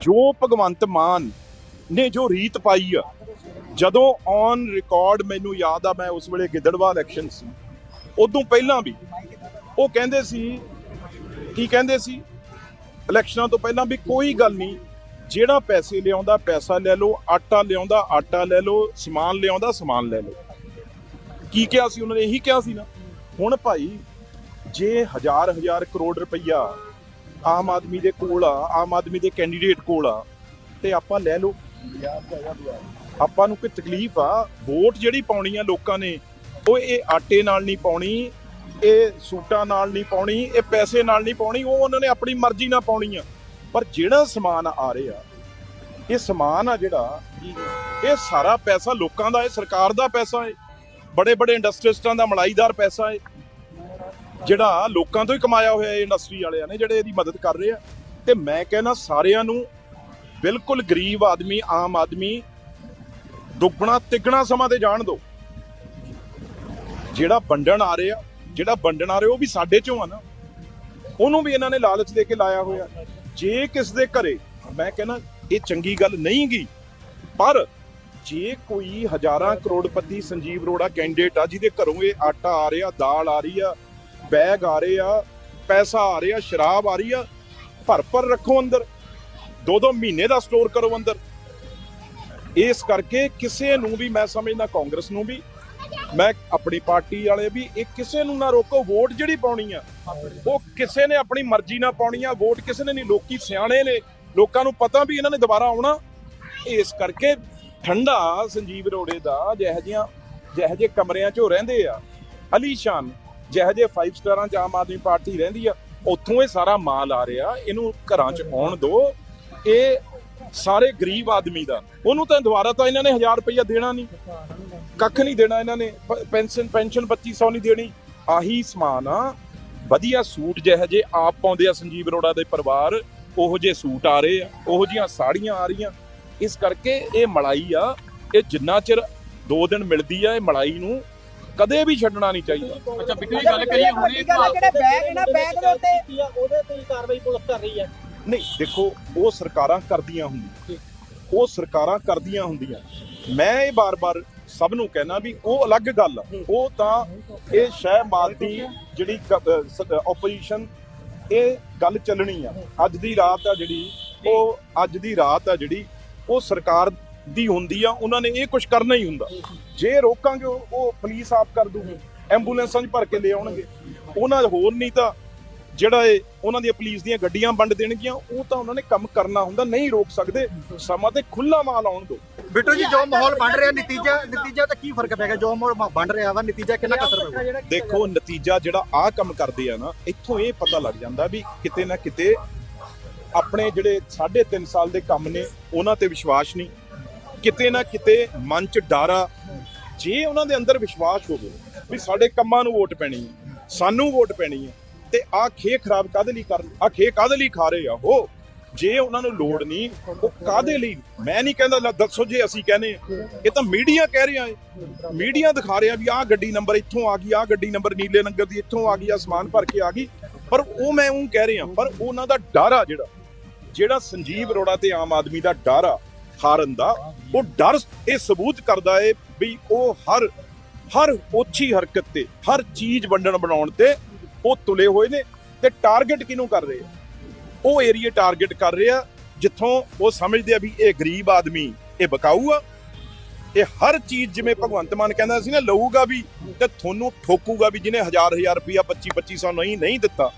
ਜੋ ਭਗਵੰਤ ਮਾਨ ਨੇ ਜੋ ਰੀਤ ਪਾਈ ਆ, ਜਦੋਂ ਔਨ ਰਿਕਾਰਡ ਮੈਨੂੰ ਯਾਦ ਆ, ਮੈਂ ਉਸ ਵੇਲੇ ਗਿੱਦੜਵਾ ਇਲੈਕਸ਼ਨ ਸੀ, ਉਦੋਂ ਪਹਿਲਾਂ ਵੀ ਉਹ ਕਹਿੰਦੇ ਸੀ, ਕੀ ਕਹਿੰਦੇ ਸੀ? ਇਲੈਕਸ਼ਨਾਂ ਤੋਂ ਪਹਿਲਾਂ ਵੀ ਕੋਈ ਗੱਲ ਨਹੀਂ, ਜਿਹੜਾ ਪੈਸੇ ਲਿਆਉਂਦਾ, ਪੈਸਾ ਲੈ ਲਓ, ਆਟਾ ਲਿਆਉਂਦਾ, ਆਟਾ ਲੈ ਲਓ, ਸਮਾਨ ਲਿਆਉਂਦਾ, ਸਮਾਨ ਲੈ ਲਓ। ਕੀ ਕਿਹਾ ਸੀ? ਉਹਨਾਂ ਨੇ ਇਹੀ ਕਿਹਾ ਸੀ ਨਾ, ਹੁਣ ਭਾਈ, ਜੇ ਹਜ਼ਾਰ ਹਜ਼ਾਰ ਕਰੋੜ ਰੁਪਈਆ ਆਮ ਆਦਮੀ ਦੇ ਕੋਲ ਆ, ਆਮ ਆਦਮੀ ਦੇ ਕੈਂਡੀਡੇਟ ਕੋਲ ਆ। ਤੇ ਆਪਾਂ ਲੈ ਲਓ। ਆਪਾਂ ਨੂੰ ਕੋਈ ਤਕਲੀਫ ਆ, ਵੋਟ ਜਿਹੜੀ ਪਾਉਣੀ ਆ ਲੋਕਾਂ ਨੇ, ਉਹ ਇਹ ਆਟੇ ਨਾਲ ਨਹੀਂ ਪਾਉਣੀ, ਇਹ ਸੂਟਾਂ ਨਾਲ ਨਹੀਂ ਪਾਉਣੀ, ਇਹ ਪੈਸੇ ਨਾਲ ਨਹੀਂ ਪਾਉਣੀ, ਉਹ ਉਹਨਾਂ ਨੇ ਆਪਣੀ ਮਰਜ਼ੀ ਨਾਲ ਪਾਉਣੀ ਆ। ਪਰ ਜਿਹੜਾ ਸਮਾਨ ਆ ਰਿਹਾ ਇਹ ਸਮਾਨ ਆ ਜਿਹੜਾ, ਇਹ ਸਾਰਾ ਪੈਸਾ ਲੋਕਾਂ ਦਾ ਹੈ, ਸਰਕਾਰ ਦਾ ਪੈਸਾ ਹੈ ਬੜੇ ਬੜੇ ਇੰਡਸਟਰੀਸਟਾਂ ਦਾ ਮਲਾਈਦਾਰ ਪੈਸਾ ਹੈ। ਜਿਹੜਾ ਲੋਕਾਂ ਤੋਂ ਹੀ ਕਮਾਇਆ ਹੋਇਆ ਇਹ ਇੰਡਸਟਰੀ ਵਾਲਿਆਂ ਨੇ, ਜਿਹੜੇ ਇਹਦੀ ਮਦਦ ਕਰ ਰਹੇ ਆ। ਤੇ ਮੈਂ ਕਹਿੰਦਾ ਸਾਰਿਆਂ ਨੂੰ ਬਿਲਕੁਲ ਗਰੀਬ ਆਦਮੀ, ਆਮ ਆਦਮੀ, ਦੁੱਗਣਾ ਤਿੱਗਣਾ ਸਮਾਂ ਤੇ ਜਾਣ ਦਿਓ। ਜਿਹੜਾ ਵੰਡਣ ਆ ਰਿਹਾ, ਜਿਹੜਾ ਵੰਡਣ ਆ ਰਿਹਾ, ਉਹ ਵੀ ਸਾਡੇ ਚੋਂ ਆ ਨਾ। ਉਹਨੂੰ ਵੀ ਇਹਨਾਂ ਨੇ ਲਾਲਚ ਦੇ ਕੇ ਲਾਇਆ ਹੋਇਆ। ਜੇ ਕਿਸ ਦੇ ਘਰੇ, ਮੈਂ ਕਹਿੰਦਾ ਇਹ ਚੰਗੀ ਗੱਲ ਨਹੀਂ ਗੀ ਪਰ ਜੇ ਕੋਈ ਹਜ਼ਾਰਾਂ ਕਰੋੜਪਤੀ ਸੰਜੀਵ ਅਰੋੜਾ ਕੈਂਡੀਡੇਟ ਆ, ਜਿਹਦੇ ਘਰੋਂ ਇਹ ਆਟਾ ਆ ਰਿਹਾ, ਦਾਲ ਆ ਰਹੀ ਆ ਬੈਗ ਆ ਰਹੇ ਆ, ਪੈਸਾ ਆ ਰਿਹਾ, ਸ਼ਰਾਬ ਆ ਰਹੀ ਆ, ਭਰ ਭਰ ਰੱਖੋ ਅੰਦਰ। ਦੋ ਦੋ ਮਹੀਨੇ ਦਾ ਸਟੋਰ ਕਰੋ ਅੰਦਰ। ਇਸ ਕਰਕੇ ਕਿਸੇ ਨੂੰ ਵੀ, ਮੈਂ ਸਮਝਦਾ ਕਾਂਗਰਸ ਨੂੰ ਵੀ, ਮੈਂ ਆਪਣੀ ਪਾਰਟੀ ਵਾਲੇ ਵੀ, ਇਹ ਕਿਸੇ ਨੂੰ ਨਾ ਰੋਕੋ, ਵੋਟ ਜਿਹੜੀ ਪਾਉਣੀ ਆ, ਉਹ ਕਿਸੇ ਨੇ ਆਪਣੀ ਮਰਜ਼ੀ ਨਾਲ ਪਾਉਣੀ ਆ, ਵੋਟ ਕਿਸੇ ਨੇ ਨਹੀਂ। ਲੋਕੀ ਸਿਆਣੇ ਨੇ, ਲੋਕਾਂ ਨੂੰ ਪਤਾ ਵੀ ਇਹਨਾਂ ਨੇ ਦੁਬਾਰਾ ਆਉਣਾ। ਇਸ ਕਰਕੇ ਠੰਡਾ ਸੰਜੀਵ ਅਰੋੜੇ ਦਾ, ਜਿਹੋ ਜਿਹੀਆਂ ਜਿਹੋ ਜਿਹੇ ਕਮਰਿਆਂ 'ਚ ਉਹ ਰਹਿੰਦੇ ਆ। ਅਲੀਸ਼ਾਨ ਜਿਹੋ ਜਿਹੇ 5 ਸਟਾਰਾਂ 'ਚ ਆਮ ਆਦਮੀ ਪਾਰਟੀ ਰਹਿੰਦੀ ਆ, ਉੱਥੋਂ ਇਹ ਸਾਰਾ ਮਾਲ ਆ ਰਿਹਾ, ਇਹਨੂੰ ਘਰਾਂ 'ਚ ਆਉਣ ਦਿਓ ਇਹ ਸਾਰੇ ਗਰੀਬ ਆਦਮੀ ਦਾ। ਉਹਨੂੰ ਤਾਂ ਦੁਬਾਰਾ ਤਾਂ ਇਹਨਾਂ ਨੇ 1000 ਰੁਪਇਆ ਦੇਣਾ ਨਹੀਂ। ਕੱਖ ਨਹੀਂ ਦੇਣਾ ਇਹਨਾਂ ਨੇ। ਪੈਨਸ਼ਨ ਪੈਨਸ਼ਨ 2500 ਨਹੀਂ ਦੇਣੀ। ਆਹੀ ਸਮਾਨ ਆ। ਵਧੀਆ ਸੂਟ ਜਿਹੋ ਜੇ ਆਪ ਪਾਉਂਦੇ ਆ ਸੰਜੀਵ ਅਰੋੜਾ ਦੇ ਪਰਿਵਾਰ, ਉਹੋ ਜੇ ਸੂਟ ਆ ਰਹੇ ਆ, ਉਹੋ ਜੀਆਂ ਸਾੜੀਆਂ ਆ ਰਹੀਆਂ। ਇਸ ਕਰਕੇ ਇਹ ਮਲਾਈ ਆ, ਇਹ ਜਿੰਨਾ ਚਿਰ 2 ਦਿਨ ਮਿਲਦੀ ਆ, ਇਹ ਮਲਾਈ ਨੂੰ ਕਦੇ ਵੀ ਛੱਡਣਾ ਨਹੀਂ ਚਾਹੀਦਾ। ਅੱਛਾ ਬਿੱਟੂ ਜੀ ਗੱਲ ਕਰੀਏ ਹੁਣ ਜਿਹੜੇ ਬੈਗ ਨਾ ਬੈਗ ਦੇ ਉੱਤੇ ਉਹਦੇ ਤੇ ਹੀ ਕਾਰਵਾਈ ਪੁਲਿਸ ਕਰ ਰਹੀ ਹੈ। ਨਹੀਂ ਦੇਖੋ ਉਹ ਸਰਕਾਰਾਂ ਕਰਦੀਆਂ ਹੁੰਦੀਆਂ। ਉਹ ਸਰਕਾਰਾਂ ਕਰਦੀਆਂ ਹੁੰਦੀਆਂ। ਮੈਂ ਇਹ ਬਾਰ-ਬਾਰ ਸਭ ਨੂੰ ਕਹਿਣਾ ਵੀ ਉਹ ਅਲੱਗ ਗੱਲ ਆ। ਉਹ ਤਾਂ ਇਹ ਸ਼ਹਿ ਮਾਲਦੀ ਜਿਹੜੀ ਆਪੋਜੀਸ਼ਨ ਇਹ ਗੱਲ ਚੱਲਣੀ ਆ। ਅੱਜ ਦੀ ਰਾਤ ਆ ਜਿਹੜੀ ਉਹ ਅੱਜ ਦੀ ਰਾਤ ਆ ਜਿਹੜੀ ਉਹ ਸਰਕਾਰ ਦੀ ਹੁੰਦੀ ਆ ਉਹਨਾਂ ਨੇ ਇਹ ਕੁਝ ਕਰਨਾ ਹੀ ਹੁੰਦਾ। ਜੇ ਰੋਕਾਂਗੇ ਉਹ ਪੁਲਿਸ ਆਪ ਕਰ ਦੂਗੀ। ਐਂਬੂਲੈਂਸਾਂ 'ਚ ਭਰ ਕੇ ਲੈ ਆਉਣਗੇ। ਉਹਨਾਂ ਹੋਰ ਨਹੀਂ ਤਾਂ ਜਿਹੜਾ ਇਹ ਉਹਨਾਂ ਦੀਆਂ ਪੁਲਿਸ ਦੀਆਂ ਗੱਡੀਆਂ ਵੰਡ ਦੇਣਗੀਆਂ ਉਹ ਤਾਂ ਉਹਨਾਂ ਨੇ ਕੰਮ ਕਰਨਾ ਹੁੰਦਾ ਨਹੀਂ ਰੋਕ ਸਕਦੇ। ਸਮਾਂ ਤੇ ਖੁੱਲਾ ਮਾਲ ਆਉਣ ਦਿਓ ਬਿੱਟੂ ਜੀ ਜੋ ਮਾਹੌਲ ਬਣ ਰਿਹਾ ਨਤੀਜਾ ਨਤੀਜਾ ਤਾਂ ਕੀ ਫ਼ਰਕ ਪੈਗਾ? ਜੋ ਮਾਹੌਲ ਬਣ ਰਿਹਾ ਵਾ ਨਤੀਜਾ ਕਿੰਨਾ ਕਸਰ ਪਊਗਾ? ਦੇਖੋ ਨਤੀਜਾ ਜਿਹੜਾ ਆਹ ਕੰਮ ਕਰਦੇ ਆ ਨਾ ਇੱਥੋਂ ਇਹ ਪਤਾ ਲੱਗ ਜਾਂਦਾ ਵੀ ਕਿਤੇ ਨਾ ਕਿਤੇ ਆਪਣੇ ਜਿਹੜੇ 3.5 ਸਾਲ ਦੇ ਕੰਮ ਨੇ ਉਹਨਾਂ ਤੇ ਵਿਸ਼ਵਾਸ ਨਹੀਂ। ਕਿਤੇ ਨਾ ਕਿਤੇ ਮਨ 'ਚ ਡਰ ਆ। ਜੇ ਉਹਨਾਂ ਦੇ ਅੰਦਰ ਵਿਸ਼ਵਾਸ ਹੋਵੇ ਵੀ ਸਾਡੇ ਕੰਮਾਂ ਨੂੰ ਵੋਟ ਪੈਣੀ ਹੈ, ਸਾਨੂੰ ਵੋਟ ਪੈਣੀ ਹੈ, ਤੇ ਆ ਖੇ ਖਰਾਬ ਕਾਦੇ ਲਈ ਕਰਨ ਆ ਖੇ ਕਾਦੇ ਲਈ ਖਾ ਰਹੇ ਆ? ਉਹ ਜੇ ਉਹਨਾਂ ਨੂੰ ਲੋੜ ਨਹੀਂ, ਉਹ ਕਾਦੇ ਲਈ? ਮੈਂ ਨਹੀਂ ਕਹਿੰਦਾ, ਲੈ ਦੱਸੋ ਜੇ ਅਸੀਂ ਕਹਿੰਦੇ ਹਾਂ। ਇਹ ਤਾਂ ਮੀਡੀਆ ਕਹਿ ਰਿਹਾ ਹੈ। ਮੀਡੀਆ ਦਿਖਾ ਰਿਹਾ ਵੀ ਆਹ ਗੱਡੀ ਨੰਬਰ ਇੱਥੋਂ ਆ ਗਈ, ਆਹ ਗੱਡੀ ਨੰਬਰ ਨੀਲੇ ਨੰਗਰ ਦੀ ਇੱਥੋਂ ਆ ਗਈ ਆ ਸਮਾਨ ਭਰ ਕੇ ਆ ਗਈ। ਪਰ ਉਹ ਮੈਂ ਉਹ ਕਹਿ ਰਿਹਾ, ਪਰ ਉਹਨਾਂ ਦਾ ਡਰ ਆ ਜਿਹੜਾ। ਜਿਹੜਾ ਸੰਜੀਵ ਅਰੋੜਾ ਤੇ ਆਮ ਆਦਮੀ ਦਾ ਡਰ ਆ ਹਾਰਨ ਦਾ, ਉਹ ਡਰ ਇਹ ਸਬੂਤ ਕਰਦਾ ਏ ਵੀ ਉਹ ਹਰ ਹਰ ਓਛੀ ਹਰਕਤ ਤੇ, ਹਰ ਚੀਜ਼ ਵੰਡਣ ਬਣਾਉਣ ਤੇ ਉਹ ਤੁਲੇ ਹੋਏ ਨੇ ਤੇ ਟਾਰਗੇਟ ਕਿਹਨੂੰ ਕਰ ਰਹੇ ਆ? ਉਹ ਏਰੀਆ ਟਾਰਗੇਟ ਕਰ ਰਹੇ ਆ ਜਿੱਥੋਂ ਉਹ ਸਮਝਦੇ ਆ ਵੀ ਇਹ ਗਰੀਬ ਆਦਮੀ, ਇਹ ਬਕਾਊ ਆ। ਇਹ ਹਰ ਚੀਜ਼ ਜਿਵੇਂ ਭਗਵੰਤ ਮਾਨ ਕਹਿੰਦਾ ਸੀ ਨਾ, ਲਊਗਾ ਵੀ ਤੇ ਤੁਹਾਨੂੰ ਠੋਕੂਗਾ ਵੀ ਜਿਹਨੇ ਹਜ਼ਾਰ ਹਜ਼ਾਰ ਰੁਪਇਆ 25 2500 ਨਹੀਂ ਨਹੀਂ ਦਿੱਤਾ।